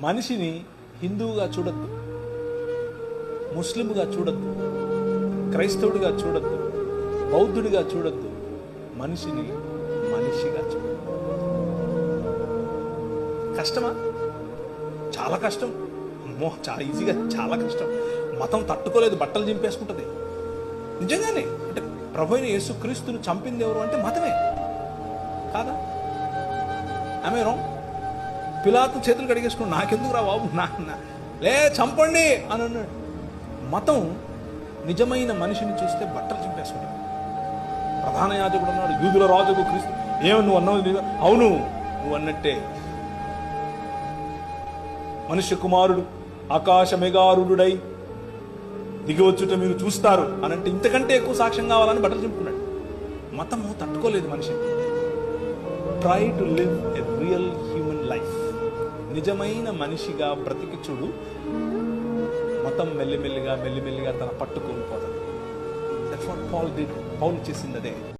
మనిషిని హిందువుగా చూడద్దు. ముస్లింగా చూడద్దు. క్రైస్తవుడిగా చూడద్దు. బౌద్ధుడిగా చూడొద్దు. మనిషిని మనిషిగా చూడద్దు. కష్టమా? చాలా కష్టం. అమ్మో చాలా ఈజీగా చాలా కష్టం. మతం తట్టుకోలేదు బట్టలు చింపేసుకుంటుంది. నిజంగానే అంటే ప్రభు అయిన యేసుక్రీస్తును చంపింది ఎవరు అంటే మతమే. కాదా? ఆమె రాంగ్ పిలాతు చేతులు కడిగేసుకుని నాకెందుకు రా బాబు నా లే చంపండి అని అన్నాడు. మతం నిజమైన మనిషిని చూస్తే బట్టలు చింపేసుకుంటాడు ప్రధాన యాజకుడు ఉన్నాడు యూదుల రాజుకు క్రీస్తు ఏమి నువ్వు అన్నావు అవును నువ్వు అన్నట్టే. మనుష్య కుమారుడు ఆకాశ మెగారుడై దిగివచ్చుట మీరు చూస్తారు అని అంటే ఇంతకంటే ఎక్కువ సాక్ష్యం కావాలని బట్టలు చింపుకున్నాడు. మతము తట్టుకోలేదు మనిషి try to live a real human నిజమైన మనిషిగా బ్రతికి చూడు. మతం మెల్లిమెల్లిగా మెల్లిమెల్లిగా తన పట్టుకొని పోతుంది that's what Paul did Paul చేసింది అదే.